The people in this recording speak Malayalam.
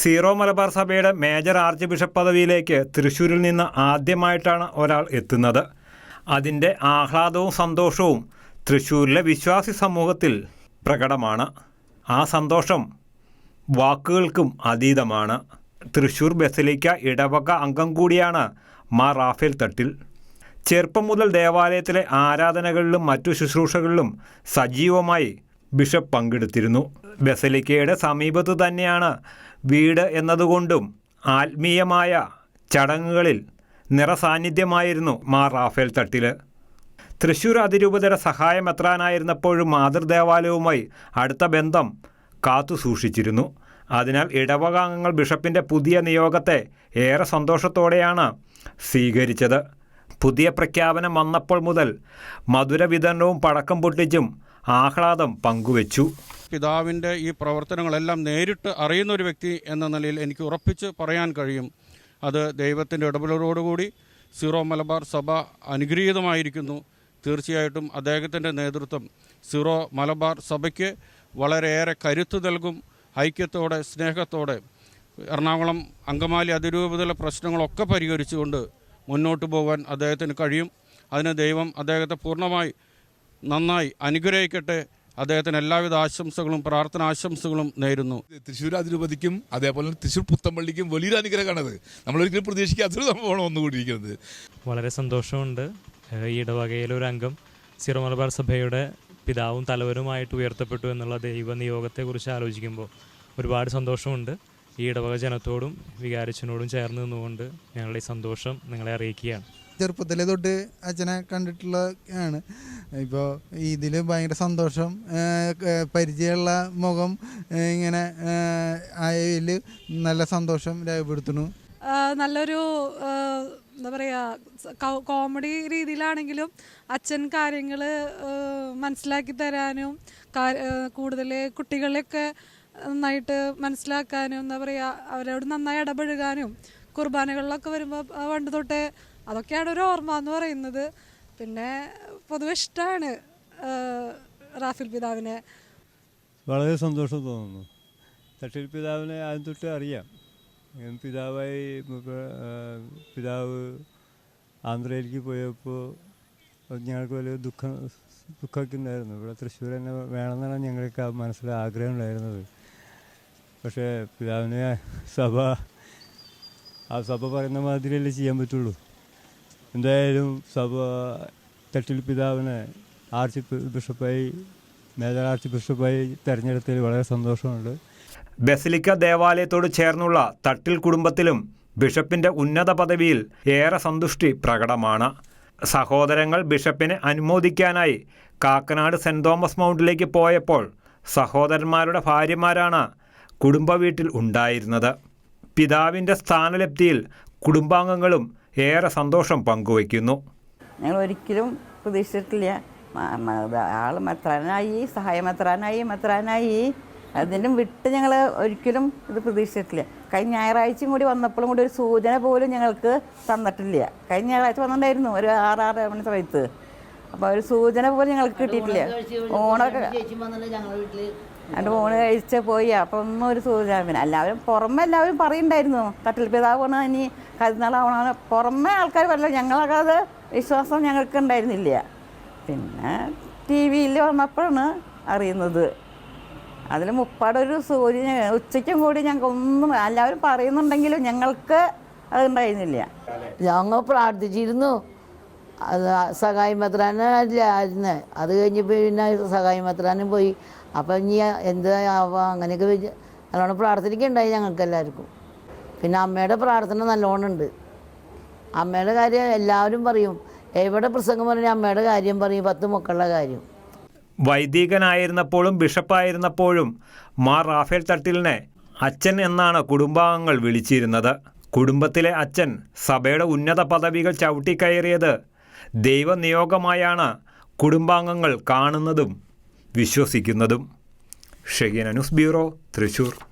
സീറോ മലബാർ സഭയുടെ മേജർ ആർച്ച് ബിഷപ്പ് പദവിയിലേക്ക് തൃശ്ശൂരിൽ നിന്ന് ആദ്യമായിട്ടാണ് ഒരാൾ എത്തുന്നത്. അതിന്റെ ആഹ്ലാദവും സന്തോഷവും തൃശ്ശൂരിലെ വിശ്വാസി സമൂഹത്തിൽ പ്രകടമാണ്. ആ സന്തോഷം വാക്കുകൾക്കും അതീതമാണ്. തൃശ്ശൂർ ബസലിക്ക ഇടവക അംഗം കൂടിയാണ് മാ റാഫേൽ തട്ടിൽ. ചെറുപ്പം മുതൽ ദേവാലയത്തിലെ ആരാധനകളിലും മറ്റു ശുശ്രൂഷകളിലും സജീവമായി ബിഷപ്പ് പങ്കെടുത്തിരുന്നു. ബസലിക്കയുടെ സമീപത്ത് തന്നെയാണ് വീട് എന്നതുകൊണ്ടും ആത്മീയമായ ചടങ്ങുകളിൽ നിറസാന്നിധ്യമായിരുന്നു മാർ റാഫേൽ തട്ടിൽ തൃശൂർ അതിരൂപതയുടെ സഹായമെത്രാനായിരുന്നപ്പോഴും മാതൃദേവാലയവുമായി അടുത്ത ബന്ധം കാത്തു സൂക്ഷിച്ചിരുന്നു. അതിനാൽ ഇടവകാംഗങ്ങൾ ബിഷപ്പിന്റെ പുതിയ നിയോഗത്തെ ഏറെ സന്തോഷത്തോടെയാണ് സ്വീകരിച്ചത്. പുതിയ പ്രഖ്യാപനം വന്നപ്പോൾ മുതൽ മധുര വിതരണവും പടക്കം പൊട്ടിച്ചും ആഹ്ലാദം പങ്കുവച്ചു. പിതാവിന്റെ ഈ പ്രവർത്തനങ്ങളെല്ലാം നേരിട്ട് അറിയുന്ന ഒരു വ്യക്തി എന്ന നിലയിൽ എനിക്ക് ഉറപ്പിച്ച് പറയാൻ കഴിയും. അത് ദൈവത്തിന്റെ ഇടപെടലോടുകൂടി സീറോ മലബാർ സഭ അനുഗ്രഹീതമായിരിക്കുന്നു. തീർച്ചയായിട്ടും അദ്ദേഹത്തിന്റെ നേതൃത്വം സീറോ മലബാർ സഭയ്ക്ക് വളരെയേറെ കരുത്ത് നൽകും. ഐക്യത്തോടെ സ്നേഹത്തോടെ എറണാകുളം അങ്കമാലി അതിരൂപതയിലെ പ്രശ്നങ്ങളൊക്കെ പരിഹരിച്ചുകൊണ്ട് മുന്നോട്ട് പോകാൻ അദ്ദേഹത്തിന് കഴിയും. അതിന് ദൈവം അദ്ദേഹത്തെ പൂർണമായി നന്നായി അനുഗ്രഹിക്കട്ടെ. അദ്ദേഹത്തിന് എല്ലാവിധ ആശംസകളും പ്രാർത്ഥന ആശംസകളും നേരുന്നു. തൃശ്ശൂർ അതിരൂപതിക്കും അതേപോലെ തൃശ്ശൂർ പുത്തമ്പള്ളിക്കും വലിയൊരു അനുഗ്രഹമാണത്. നമ്മളൊരിക്കലും പ്രതീക്ഷിക്കാത്തൊരു സംഭവമാണ് വന്നുകൊണ്ടിരിക്കുന്നത്. വളരെ സന്തോഷമുണ്ട്. ഈ ഇടവകയിലെ ഒരു അംഗം സിറോ മലബാർ സഭയുടെ പിതാവും തലവരുമായിട്ട് ഉയർത്തപ്പെട്ടു എന്നുള്ള ദൈവ നിയോഗത്തെക്കുറിച്ച് ആലോചിക്കുമ്പോൾ ഒരുപാട് സന്തോഷമുണ്ട്. ഈ ഇടവക ജനത്തോടും വികാരച്ചനോടും ചേർന്ന് നിന്നുകൊണ്ട് ഞങ്ങളുടെ ഈ സന്തോഷം നിങ്ങളെ അറിയിക്കുകയാണ്. ചെറുപ്പത്തിലെ തൊട്ട് അച്ഛനെ കണ്ടിട്ടുള്ള ആണ് ഇപ്പോൾ ഇതിൽ ഭയങ്കര സന്തോഷം പരിചയമുള്ള മുഖം ഇങ്ങനെ ആയതിൽ നല്ല സന്തോഷം രേഖപ്പെടുത്തുന്നു. നല്ലൊരു എന്താ പറയുക കോമഡി രീതിയിലാണെങ്കിലും അച്ഛൻ കാര്യങ്ങൾ മനസ്സിലാക്കി തരാനും കൂടുതൽ കുട്ടികളെയൊക്കെ നന്നായിട്ട് മനസ്സിലാക്കാനും എന്താ പറയുക അവരോട് നന്നായി ഇടപഴകാനും കുർബാനകളിലൊക്കെ വരുമ്പോൾ പണ്ട് തൊട്ടേ അതൊക്കെയാണ് ഒരു ഓർമ്മ എന്ന് പറയുന്നത്. പിന്നെ പൊതുവെ ഇഷ്ടമാണ് റാഫിൽ പിതാവിനെ. വളരെ സന്തോഷം തോന്നുന്നു. തട്ടിൽ പിതാവിനെ ആദ്യം തൊട്ട് അറിയാം. പിതാവായി പിതാവ് ആന്ധ്രയിലേക്ക് പോയപ്പോൾ ഞങ്ങൾക്ക് വലിയ ദുഃഖം ദുഃഖമൊക്കെ ഉണ്ടായിരുന്നു. ഇവിടെ തൃശ്ശൂർ തന്നെ വേണമെന്നാണ് ഞങ്ങൾക്ക് മനസ്സിൽ ആഗ്രഹം ഉണ്ടായിരുന്നത്. പക്ഷേ പിതാവിനെ സഭ ആ സഭ പറയുന്ന മാതിരിയല്ലേ ചെയ്യാൻ പറ്റുള്ളൂ. എന്തായാലും സഭ തട്ടിൽ പിതാവിനെ ആർച്ച് ബിഷപ്പായി മേജർ ആർച്ച് ബിഷപ്പായി തിരഞ്ഞെടുത്തതിൽ വളരെ സന്തോഷമുണ്ട്. ബസിലിക്ക ദേവാലയത്തോട് ചേർന്നുള്ള തട്ടിൽ കുടുംബത്തിലും ബിഷപ്പിന്റെ ഉന്നത പദവിയിൽ ഏറെ സന്തുഷ്ടി പ്രകടമാണ്. സഹോദരങ്ങൾ ബിഷപ്പിനെ അനുമോദിക്കാനായി കാക്കനാട് സെന്റ് തോമസ് മൗണ്ടിലേക്ക് പോയപ്പോൾ സഹോദരന്മാരുടെ ഭാര്യമാരാണ് കുടുംബ വീട്ടിൽ ഉണ്ടായിരുന്നത്. പിതാവിന്റെ സ്ഥാനലബ്ധിയിൽ കുടുംബാംഗങ്ങളും ഏറെ സന്തോഷം പങ്കുവയ്ക്കുന്നു. ഞങ്ങൾ ഒരിക്കലും പ്രതീക്ഷിച്ചിട്ടില്ല ആൾ മെത്രാനായി സഹായ മെത്രാനായി മെത്രാനായി. അതിനും വിട്ട് ഞങ്ങൾ ഒരിക്കലും ഇത് പ്രതീക്ഷിച്ചിട്ടില്ല. കഴിഞ്ഞ ഞായറാഴ്ചയും കൂടി വന്നപ്പോഴും കൂടി ഒരു സൂചന പോലും ഞങ്ങൾക്ക് തന്നിട്ടില്ല. കഴിഞ്ഞ ഞായറാഴ്ച വന്നിട്ടുണ്ടായിരുന്നു ഒരു ആറ് ആറ് മണി സമയത്ത്. അപ്പോൾ ഒരു സൂചന പോലും ഞങ്ങൾക്ക് കിട്ടിയിട്ടില്ല. ഓണൊക്കെ എന്റെ ഫോണ് കഴിച്ച പോയി അപ്പം ഒന്നും ഒരു സൂചന പിന്നെ എല്ലാവരും പുറമെ എല്ലാവരും പറയുന്നുണ്ടായിരുന്നു. തട്ടിൽ പിതാവാണ് ഇനി കരുന്നാളാവണ പുറമെ ആൾക്കാർ പറയില്ല ഞങ്ങളത് വിശ്വാസം ഞങ്ങൾക്ക് ഉണ്ടായിരുന്നില്ല. പിന്നെ ടി വിയിൽ വന്നപ്പോഴാണ് അറിയുന്നത്. അതിൽ മുപ്പാടൊരു സൂര്യ ഉച്ചയ്ക്കും കൂടി ഞങ്ങൾക്ക് ഒന്നും എല്ലാവരും പറയുന്നുണ്ടെങ്കിലും ഞങ്ങൾക്ക് അത് ഉണ്ടായിരുന്നില്ല. ഞങ്ങൾ പ്രാർത്ഥിച്ചിരുന്നു. അത് സഹായി മെത്രാനായിരുന്നു അത് കഴിഞ്ഞ് പിന്നെ സഹായി മെത്രാനും പോയി. അപ്പം ഇനി എന്ത് ആവാം? അങ്ങനെയൊക്കെ നല്ലോണം പ്രാർത്ഥനയ്ക്കുണ്ടായി ഞങ്ങൾക്ക് എല്ലാവർക്കും. പിന്നെ അമ്മയുടെ പ്രാർത്ഥന നല്ലോണം ഉണ്ട്. അമ്മയുടെ കാര്യം എല്ലാവരും പറയും. എവിടെ പ്രസംഗം പറഞ്ഞാൽ അമ്മയുടെ കാര്യം പറയും. പത്ത് മക്കളുടെ കാര്യം. വൈദികനായിരുന്നപ്പോഴും ബിഷപ്പായിരുന്നപ്പോഴും മാർ റാഫേൽ തട്ടിലിനെ അച്ഛൻ എന്നാണ് കുടുംബാംഗങ്ങൾ വിളിച്ചിരുന്നത്. കുടുംബത്തിലെ അച്ഛൻ സഭയുടെ ഉന്നത പദവികൾ ചവിട്ടിക്കയറിയത് ദൈവനിയോഗമായാണ് കുടുംബാംഗങ്ങൾ കാണുന്നതും വിശ്വസിക്കുന്നതും. Shegeena news bureau Thrissur.